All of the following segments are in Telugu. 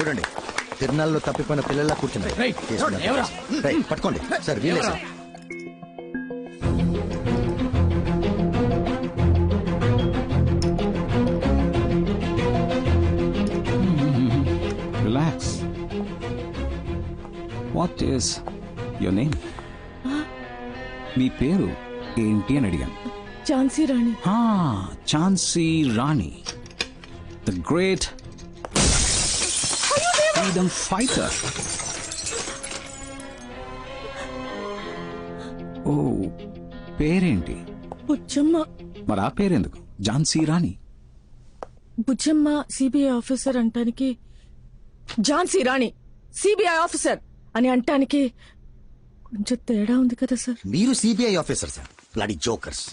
చూడండి. తిరునాళ్ళలో తప్పిపోయిన పిల్లల్లా కూర్చున్నారు పట్టుకోండి. సార్ వీలే sir. Relax what is your name మీ పేరు ఏంటి అని అడిగాను. ఝాన్సీ రాణి. ఆ, Jhansi Rani. The great freedom fighter ఓ పేరేంటి బుజ్జమ్మ మరి ఆ పేరెందుకు ఝాన్సీ రాణి బుజ్జమ్మ సిబిఐ ఆఫీసర్ అంటానికి ఝాన్సీ రాణి సిబిఐ ఆఫీసర్ అని అంటానికి కొంచెం తేడా ఉంది కదా సార్ మీరు CBI officer sir bloody jokers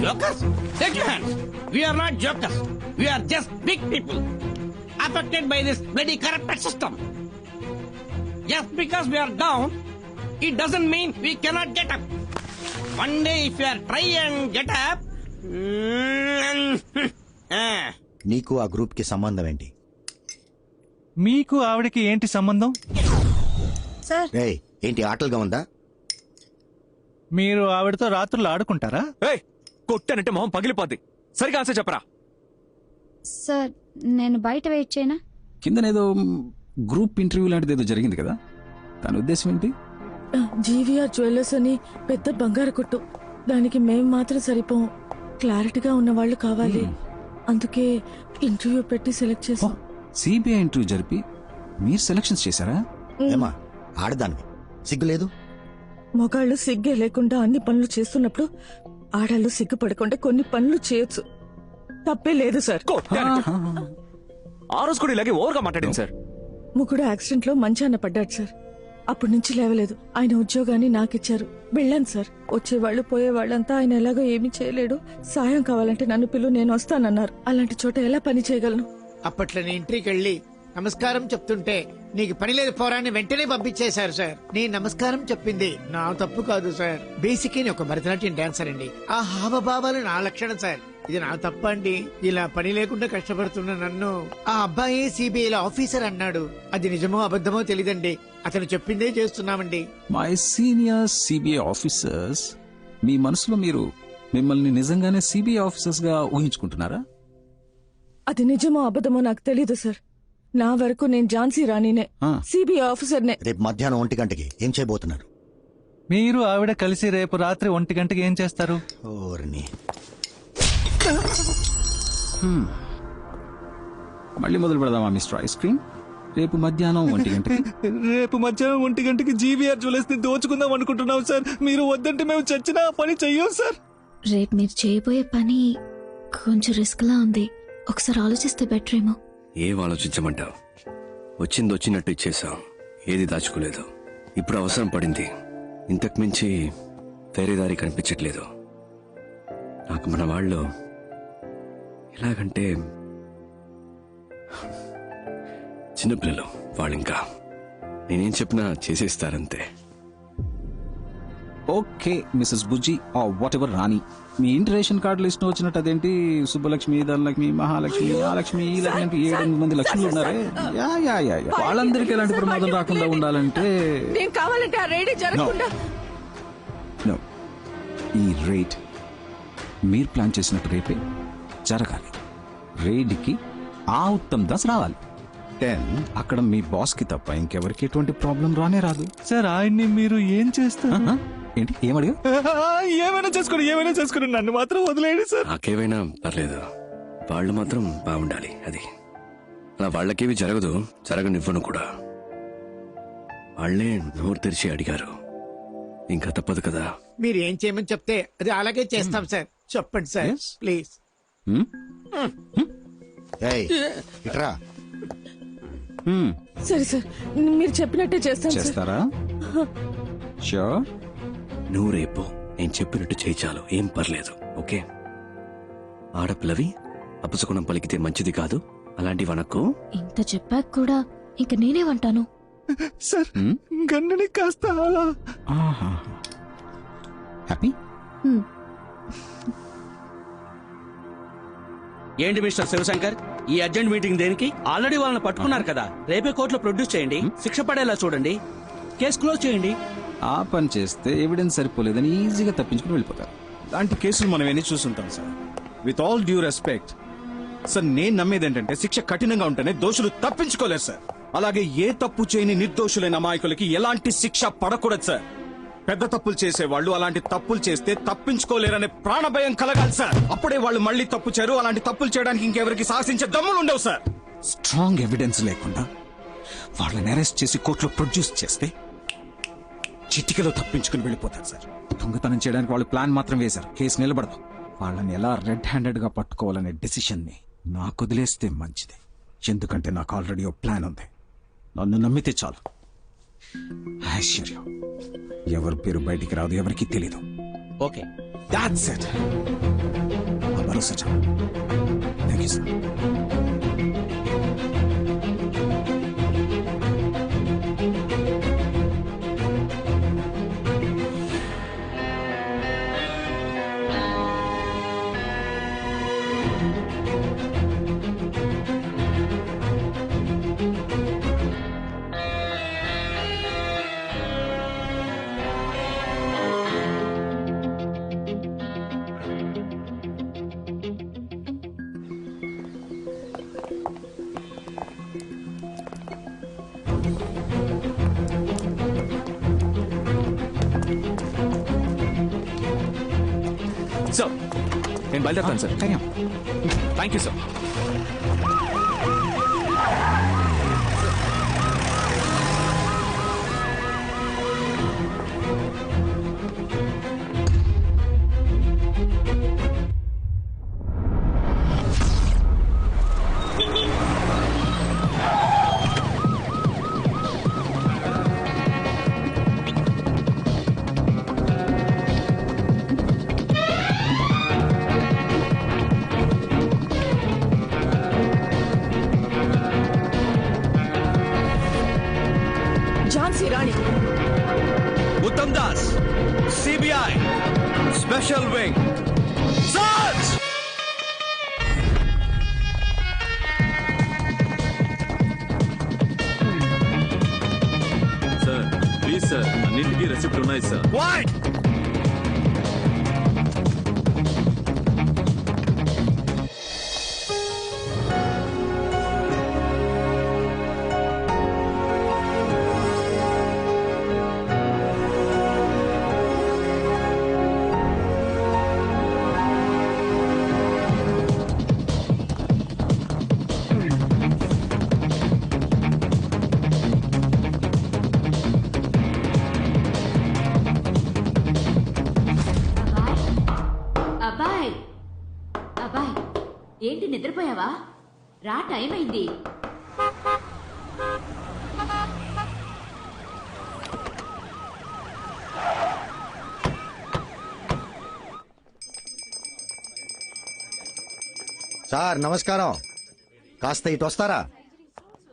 Jokers? Take your hands. We are not jokers. We are just big people. Affected by this bloody corrupted system. Just because we are down, it doesn't mean we cannot get up. One day if you are try and get up, mm, ah, నీకు ఆ గ్రూప్కి సంబంధం ఏంటి మీకు ఆవిడకి ఏంటి సంబంధం సార్ రేయ్ ఏంటి ఆటలుగా ఉందా మీరు ఆవిడతో రాత్రులు ఆడుకుంటారా ఏయ్ కొట్టానంటే మొహం పగిలిపోద్ది సరిగా ఆన్సర్ చెప్పరా సార్ నేను బయట వెయిట్ చేయనా? కిందనేదో గ్రూప్ ఇంటర్వ్యూ లాంటిది ఏదో జరిగింది కదా. దాని ఉద్దేశం ఏంటి? జీవీఆర్ జ్యువెలర్స్ అని పెద్ద బంగారు కొట్టు. దానికి మేం మాత్రం సరిపోం. క్లారిటీగా ఉన్న వాళ్ళు కావాలి. అందుకే ఇంటర్వ్యూ పెట్టి సెలెక్ట్ చేసాం సిబిఐ ఇంటర్వ్యూ జరిపి మీరు సెలక్షన్స్ చేశారా? ఏమా ఆడదానివి. సిగ్గు లేదు? మొగాళ్ళు సిగ్గే లేకుండా అన్ని పనులు చేస్తున్నప్పుడు ఆడాళ్ళు సిగ్గుపడకుండా కొన్ని పనులు చేయొచ్చు. తప్పే లేదు సార్. ఆ. రోజు కూడా ఇలాగే ఓవర్గా మాట్లాడింది సార్. ముగ్గుడు యాక్సిడెంట్లో మంచాన పడ్డాడు సార్. అప్పటి నుంచి లేవలేదు. ఆయన ఉద్యోగాన్ని నాకిచ్చారు. వెళ్ళాను సార్. వచ్చేవాళ్ళు పోయేవాళ్ళంతా ఆయన ఎలాగో ఏమీ చేయలేడు. సాయం కావాలంటే నన్ను పిలు నేను వస్తానన్నారు. అలాంటి చోట ఎలా పని చేయగలను? అప్పట్లో నేను ఇంటికి వెళ్ళి నమస్కారం చెప్తుంటే నీకు పని లేదు పోరాన్ని వెంటనే పంపించేశారు సార్. నేను నమస్కారం చెప్పింది నా తప్పు కాదు సార్. బేసిక్ ఒక భరతనాట్యం డాన్సర్ అండి. ఆ హావభావాలు నా లక్షణం సార్. ఇది నా తప్ప అండి. ఇలా పని లేకుండా కష్టపడుతున్న నన్ను ఆ అబ్బాయి సిబిఐలో ఆఫీసర్ అన్నాడు. అది నిజమో అబద్ధమో తెలియదండి అతను చెప్పిందే చేస్తున్నామండి. మై సీనియర్ సిబిఐ ఆఫీసర్స్ మీ మనసులో మీరు మిమ్మల్ని నిజంగానే సిబిఐ ఆఫీసర్స్గా ఊహించుకుంటున్నారా? అది నిజమో అబద్ధమో నాకు తెలీదు సార్. నా వరకు నేను ఝాన్సీ రాణినే ఆ. సిబిఐ ఆఫీసర్నే. రేపు మధ్యాహ్నం ఒంటి గంటకి ఏం చేయబోతున్నారు? మీరు ఆవిడ కలిసి రేపు రాత్రి ఒంటి గంటకి ఏం చేస్తారు? ఓర్ని. మళ్ళీ మొదలు పెడదామా మిస్టర్ ఐస్ క్రీమ్? రేపు మధ్యాహ్నం ఒంటి గంటకి. రేపు మధ్యాహ్నం ఒంటి గంటకి జీవీఆర్ జ్యువెలర్స్ని దోచుకుందాం అనుకుంటున్నాం సార్. మీరు వద్దంటే మేము చచ్చినా ఆ పని చెయ్యం సార్. రేపు మీరు చేయబోయే పని కొంచెం రిస్క్ లా ఉంది. ఒకసారి ఆలోచిస్తే బెటర్ ఏమో ఏం ఆలోచించమంటావు? వచ్చింది వచ్చినట్టు ఇచ్చేసాం ఏది దాచుకోలేదు. ఇప్పుడు అవసరం పడింది. ఇంతకు మించి వేరే దారి కనిపించట్లేదు. నాకు మన వాళ్ళు ఎలాగంటే చిన్నపిల్లలు వాళ్ళింకా. నేనేం చెప్పినా చేసేస్తారంతే. ఓకే మిస్సెస్ బుజ్జి ఆ వాట్ ఎవర్ రాణి. మీ ఇంటి రేషన్ కార్డు లిస్ట్ వచ్చినట్టు అదేంటి? సుబ్బలక్ష్మి ధనలక్ష్మి మహాలక్ష్మి ఆ లక్ష్మి ఈ లక్ష్మి అంటే ఏడు ఎనిమిది మంది లక్ష్మిలు ఉన్నారే? Yeah yeah yeah yeah. వాళ్ళందరికీ ఎలాంటి ప్రమాదం రాకుండా ఉండాలంటే నేను కావాలంటే ఆ రేడీ జరగకుండా. No. ఈ రేట్ మీరు ప్లాన్ చేసినట్టు రేపే జరగాలి. రేడ్కి ఆ ఉత్తమ్ దాస్ రావాలి. టెన్ అక్కడ మీ బాస్కి తప్ప ఇంకెవరికి ఎటువంటి ప్రాబ్లం రానే రాదు. సార్ ఆయన్ని మీరు ఏం చేస్తారు? ఏంటి? ఏమడిగా? ఏమైనా చేసుకోండి ఏమైనా చేసుకోండి నన్ను మాత్రం వదిలేయండి సార్. నాకేమైనా పర్లేదు. వాళ్ళు మాత్రం బాగుండాలి అది. అలా వాళ్ళకేవి జరగదు జరగనివ్వను కూడా. వాళ్ళే నోరు తెరిచి అడిగారు. ఇంకా తప్పదు కదా. మీరు ఏం చేయమని చెప్తే అది అలాగే చేస్తాం సార్. చెప్పండి సార్ Yes. ప్లీజ్. హ్మ్? ఏయ్ ఇట్రా. హ్మ్. సరే సార్ మీరు చెప్పినట్టే చేస్తాను సార్. చేస్తారా? షూర్ నువ్వు రేపు నేను చెప్పినట్టు చేయి చాలు. ఏం పర్లేదు ఓకే? ఆడపిల్లవి అపశకునం పలికితే మంచిది కాదు. అలాంటివి అనకు ఇంత చెప్పాక కూడా ఇంక నేనేమంటాను సార్ గన్నుని కాస్త అలా. హ్యాపీ? ఏంటి మిస్టర్ శివశంకర్? ఈ అర్జెంట్ మీటింగ్ దేనికి? ఆల్రెడీ వాళ్ళని పట్టుకున్నారు కదా. రేపే కోర్టులో ప్రొడ్యూస్ చేయండి. శిక్ష పడేలా చూడండి. కేసు క్లోజ్ చేయండి. ఆ పని చేస్తే ఎవిడెన్స్ సరిపోలేదని ఈజీగా తప్పించుకుని వెళ్ళిపోతారు. లాంటి కేసులు మనం ఎన్ని చూస్తుంటాం sir? With all due respect sir నేను నమ్మేది ఏంటంటే శిక్ష కఠినంగా ఉంటేనే దోషులు తప్పించుకోలేరు సార్. అలాగే ఏ తప్పు చేయని నిర్దోషులైన అమాయకులకి ఎలాంటి శిక్ష పడకూడదు సార్. పెద్ద తప్పులు చేసేవాళ్ళు అలాంటి తప్పులు చేస్తే తప్పించుకోలేరనే ప్రాణభయం కలగాలి సార్. అప్పుడే వాళ్ళు మళ్ళీ తప్పు చేయరు అలాంటి తప్పులు చేయడానికి ఇంకెవరికి సాహసించే దమ్ములు ఉండవు సార్. స్ట్రాంగ్ ఎవిడెన్స్ లేకుండా వాళ్ళని అరెస్ట్ చేసి కోర్టులో ప్రొడ్యూస్ చేస్తే చిటికలో తప్పించుకుని వెళ్ళిపోతారు సార్. దొంగతనం చేయడానికి వాళ్ళు ప్లాన్ మాత్రం వేశారు. కేసు నిలబడదు. వాళ్ళని ఎలా రెడ్ హ్యాండెడ్గా పట్టుకోవాలనే డెసిషన్ని నాకు వదిలేస్తే మంచిది. ఎందుకంటే నాకు ఆల్రెడీ ఓ ప్లాన్ ఉంది. నన్ను నమ్మితే చాలు. ఐశ్వర్యం ఎవరి పేరు బయటికి రాదు ఎవరికి తెలీదు. ఓకే. దాట్స్ ఇట్ ఆ భరోసా చాలు. థ్యాంక్ యూ సార్ సార్ నేను బయలుదేరుతాను sir thank you sir Jhansi Rani Uttam Das CBI special wing search sir please sir అన్నింటికీ రెసిప్ట్ ఉన్నాయి సార్ వైట్ రా టైం అయింది. సార్ నమస్కారం. కాస్త ఇటు వస్తారా?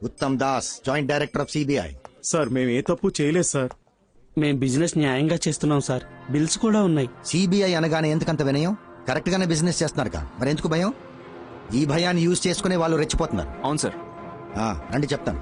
Uttam Das joint director of CBI. Sir మేము ఏ తప్పు చేయలేదు సార్. మేము బిజినెస్ న్యాయంగా చేస్తున్నాం సార్. బిల్స్ కూడా ఉన్నాయి. సిబిఐ అనగానే ఎందుకంత వినయం? కరెక్ట్ గానే బిజినెస్ చేస్తున్నారుగా. మరి ఎందుకు భయం? ఈ భయాన్ని యూజ్ చేసుకునే వాళ్ళు రెచ్చిపోతున్నారు. అవును సార్. ఆ, రండి చెప్తాను.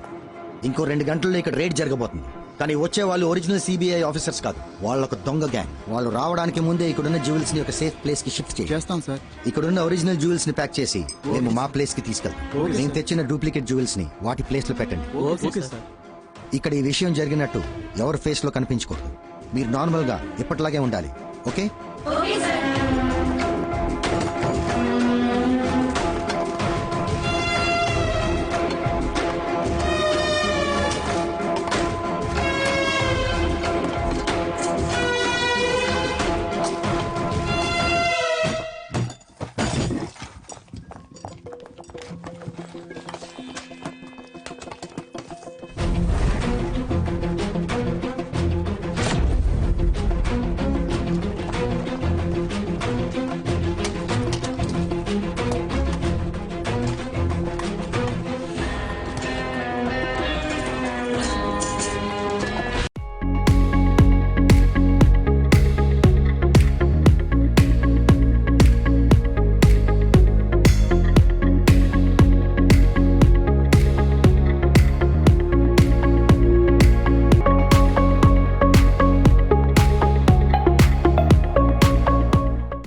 ఇంకో రెండు గంటల్లో ఇక్కడ రేడ్ జరగబోతుంది. కానీ వచ్చే వాళ్ళు ఒరిజినల్ సిబిఐ ఆఫీసర్స్ కాదు. వాళ్ళొక దొంగ గ్యాంగ్ వాళ్ళు రావడానికి ముందే ఇక్కడున్న జ్యువెల్స్ని ఒక సేఫ్ ప్లేస్కి షిఫ్ట్ చేయాలి చేస్తాం సార్. ఇక్కడున్న ఒరిజినల్ జ్యువెల్స్ని ప్యాక్ చేసి మేము మా ప్లేస్కి తీసుకెళ్తాం. నేను తెచ్చిన డూప్లికేట్ జ్యువెల్స్ని వాటి ప్లేస్లో పెట్టండి. Okay sir. ఇక్కడ ఈ విషయం జరిగినట్టు ఎవరి ఫేస్లో కనిపించకూడదు. మీరు నార్మల్గా ఇప్పటిలాగే ఉండాలి. ఓకే? Okay sir.